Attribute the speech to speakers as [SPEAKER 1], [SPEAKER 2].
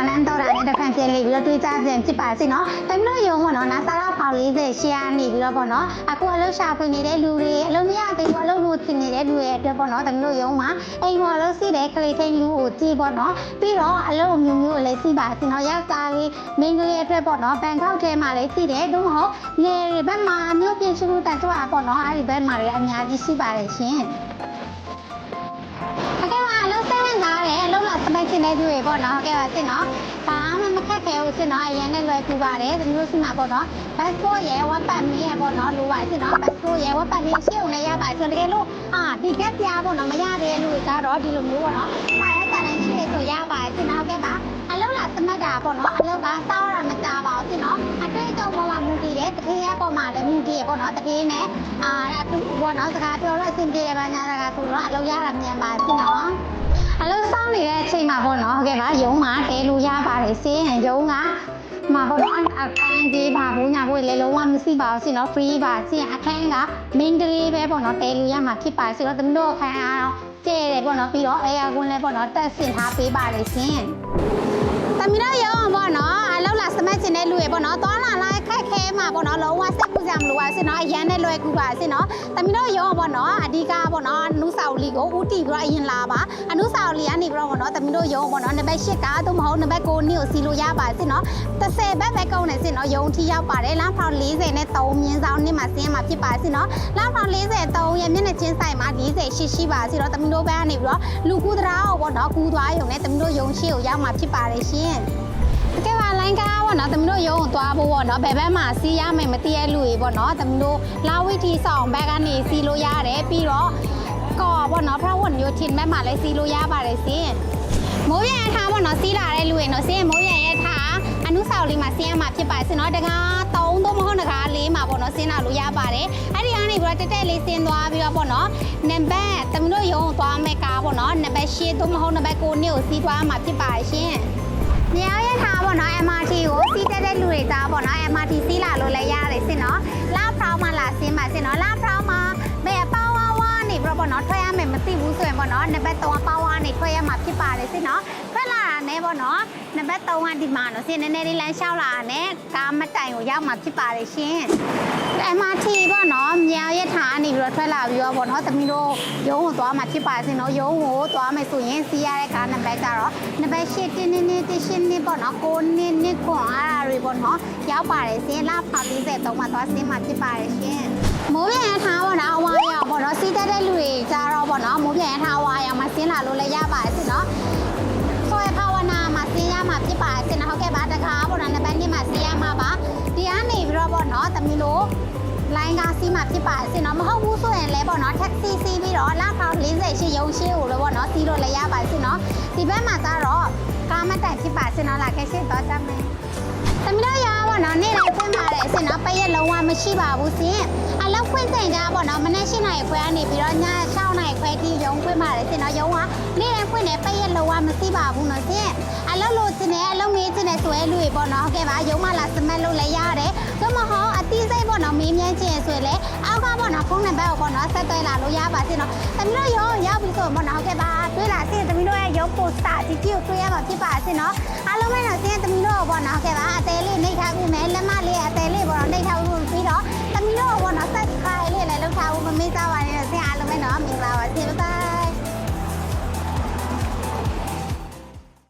[SPEAKER 1] နော်လမ်းတော့တာနဲ့တစ်ခါပြန်လေးပြီးတော့တွေးကြပြန်ဖြစ်ပါစေနော်တမီးတို့ရုံပေါ့နော်နာစာရဖောင်40ရှယ်နေပြီးတော့ပေါ့နော်အခုအလုပ်ရှာဖွေနေတဲ့လူတွေအလုပ်မရသေးဘူးအလုပ်လို့တင်နေတဲ့လူတွေအတွက်ပေါ့နော်တမီးတို့ရုံမှာအိမ်ပေါ်အလုပ်စီးတဲ့ကလေးထိန်လူကိုကြည့်ပေါ့နော်ပြီးတော့အလုပ်မျိုးမျိုးလည်းစီးပါစေနော်ရောက်သားလေးမိန်းကလေးအတွက်ပေါ့နော်ဘန်ကောက်ထဲမှာလည်းစီးတယ်တို့မဟုတ်လေဘက်မှာမျိုးပြင်ရှိလို့တန်တော့ပေါ့နော်အဲ့ဒီဘက်မှာလည်းအများကြီးရှိပါတယ်ရှင် အလုပ်လာစပိုက်တင်တဲ့သူတွေပေါ့နော်ဟုတ်ကဲ့ပါတင်နော်ဘာမှမခက်ခဲဘူးတင်နော်အရင်နဲ့လွယ်ကူပါတယ်ဒီလိုစီမှာပေါ့နော် passport ရဲ့ web page မီးရဲ့ပေါ့နော်လိုပါတင်နော် passport ရဲ့ web page ရှင်းုံနဲ့ရပါဆိုတကယ်လို့အာဒီကက်ပြားပေါ့နော်မရတဲ့လူတွေကတော့ဒီလိုမျိုးပေါ့နော်မှာရတဲ့တိုင်းရှိဆိုရပါတယ်တင်နော်ဟုတ်ကဲ့ပါအလုပ်လာစမတ်တာပေါ့နော်အလုပ်ကစောက်ရမကြပါဘူးတင်နော်အတွေ့အကြုံပေါ်မှာမူတည်တယ်တကယ်ရပေါ်မှာလည်းမူတည်ရပေါ့နော်တကယ်နဲ့အာသူပေါ့နော်စကားပြောတော့အဆင်ပြေတယ်ပါညာစကားဆိုတော့အလုပ်ရတာမြန်ပါတင်နော် အလုပ်ဆောင်နေတဲ့အချိန်မှာပေါ့နော်ဟုတ်ကဲ့ပါရုံးမှာတဲလို့ရပါတယ်စင်းရုံးကမှာပေါ့နော်အခန်းကြီးပါဘူးညာဘွေလေလုံးဝမရှိပါဘူးစင်နော် free ပါစင်အခန်းက main ကလေးပဲပေါ့နော်တဲလို့ရမှာဖြစ်ပါဆိုတော့တမတို့အခန်းအားကျဲတယ်ပေါ့နော်ပြီးတော့အဲယာကွန်းလည်းပေါ့နော်တက်ဆင်ထားပေးပါလေစင်တမီတော့ရုံးပေါ့နော်အ လောက်လာစမတ်ကျင်တဲ့လူတွေပေါ့နော်သွားလာလိုက်ခက်ခဲမှာပေါ့နော်လုံးဝစိတ်ကူးကြမလို့ပါစင်နော်အရန်နဲ့လွယ်ကူပါစင်နော်တမီတော့ရုံးပေါ့နော်အဓိကပေါ့နော်နုစာဦးလီကိုဦးတီပြီးတော့အရင်လာပါအနုစာဦးလီကနေပြီးတော့ပေါ့နော်တမီတို့ရုံးပေါ့နော်နံပါတ်၈ကားသို့မဟုတ်နံပါတ်9နီကိုစီလို့ရပါစင်နော်30ဘက်ပဲကုန်နေစင်နော်ရုံးထီရောက်ပါတယ်လမ်းဖောင်40နဲ့3မြင်းဆောင်နှစ်မှာစင်းမှာဖြစ်ပါစင်နော်လမ်းဖောင်43ရဲ့မျက်နှာချင်းဆိုင်မှာ40ရှိရှိပါစင်နော်တမီတို့ဘက်ကနေပြီးတော့လူကူတရာကိုပေါ့နော်ကူသွားရုံနဲ့တမီတို့ရုံရှိကိုရောက်မှာဖြစ်ပါတယ်ရှင်တ ကယ်ပါလိုင်းကားပေါ့နော်သမီးတို့ရုံးကိုသွားဖို့ပေါ့နော်ဘယ်ဘက်မှာစီးရမယ်မသိရလူတွေပေါ့နော်သမီးတို့လာဝိတီဆောင်ဘက်ကနေစီးလို့ရတယ်ပြီးတော့ကော်ပေါ့နော်ဖရဝတ်မျိုးထင်ဘက်မှာလည်းစီးလို့ရပါတယ်ရှင်မိုးပြန်ထားပေါ့နော်စီးလာတဲ့လူတွေနော်စီးရင်မိုးပြန်ရဲ့ထားအနုဆောက်လေးမှာစီးရမှာဖြစ်ပါတယ်ရှင်နော်တကား3သို့မဟုတ်တကား4မှာပေါ့နော်စီးလာလို့ရပါတယ်အဲ့ဒီကနေပြီးတော့တက်တက်လေးဆင်းသွားပြီးတော့ပေါ့နော်နံပါတ်သမီးတို့ရုံးကိုသွားမယ်ကားပေါ့နော်နံပါတ်8သို့မဟုတ်နံပါတ်9နှစ်ကိုစီးသွားမှာဖြစ်ပါတယ်ရှင်။ မြောက်ရထားပေါ့နော် MRT ကိုစီးတက်တဲ့လူတွေသားပေါ့နော် MRT စီးလာလို့လည်းရတယ်စင်နော်။လာဖောင်းမှလာ မယ်မသိဘူးဆိုရင်ပေါ့နော်နံပါတ်3ပေါဝါနေထွက်ရမှာဖြစ်ပါတယ်စင်နော်။ထွက်လာတာနဲ့ပေါ့နော်နံပါတ်3ကဒီမှာနော်စင်နည်းနည်းလေးလမ်းလျှောက်လာတာနဲ့ကားမတိုင်ကိုရောက်မှာဖြစ်ပါတယ်ရှင်။ MRT ပေါ့နော်မြောက်ရထားနေပြီးတော့ထွက်လာပြီးတော့ပေါ့နော်သမီးတို့ရုံးကိုသွားမှာဖြစ်ပါစင်နော်ရုံးကိုသွားမယ်ဆိုရင်စီးရတဲ့ကားနံပါတ်ကြတော့နံပါတ်8တင်းတင်းတင်းတင်းရှင်းနေပေါ့နော်ကိုနင်းနစ်ခွန်အားအရာတွေပေါ့နော်ရောက်ပါတယ်စင်လာဖောက်43မှာသွားစင်းမှာဖြစ်ပါတယ်ရှင်မိုးပြန် နော်မိုးပြန်ထားဝါရမှာဆင်းလာလို့လည်းရပါစေနော်ဆိုရခဝနာမှာဆင်းရမှာဖြစ်ပါစေနော်ဟုတ်ကဲ့ပါတခါပေါ့နော်နံပါတ်1မှာဆင်းရမှာပါဒီကနေပြီးတော့ပေါ့နော်သမီးတို့လိုင်းကားစီးမှာဖြစ်ပါစေနော်မဟုတ်ဘူးဆိုရင်လည်းပေါ့နော် taxi စီးပြီးတော့လကောက်48ရုံရှိကိုလို့ပေါ့နော်စီးလို့လည်းရပါစေနော်ဒီဘက်မှာကျတော့ကားမတိုင်ဖြစ်ပါစေနော်လာခဲ့ရှိတော့ကြမယ်သမီးတို့ရပါတော့နေ့ ပါတယ်စင်နော်ပရက်လုံးဝမရှိပါဘူးစင်အလောက်ဖွင့်စင်ကြပေါ့နော်မနေ့၈နာရီခွဲကနေပြီးတော့ည6နာရီခွဲထိရုံဖွင့်ပါတယ်စင်နော်ရုံကနေ့တိုင်းဖွင့်တယ်ပရက်လုံးဝမရှိပါဘူးနော်စင်အလောက်လို့စင်တယ်အလောက်မေးစင်တယ်ဆိုရဲလူတွေပေါ့နော်ဟုတ်ကဲ့ပါရုံမလာစမတ်လို့လည်းရတယ်သို့မဟုတ်အတိစိတ်ပေါ့နော်မေးမြန်းခြင်းဆိုရင်လည်းအောက်ကပေါ့နော် ဖုန်းနံပါတ်ကိုပေါ့နော်ဆက်သွယ်လာလို့ရပါစင်နော်သမီးတို့ရုံရောက်ပြီဆိုရင်ပေါ့နော်ဟုတ်ကဲ့ပါတွေ့လာစင်သမီးတို့ရဲ့ရုံပို့စာဒီကြည့်ကိုတွေ့ရမှာဖြစ်ပါစင်နော်အားလုံးပဲနော်စင်သမီးတို့ပေါ့နော်ဟုတ်ကဲ့ပါအသေးလေးနှိပ်ထားပြီးမယ်လက်မလေးအသေးလေးပေါ့နော်နှိပ်ထားပြီးပြီးတော့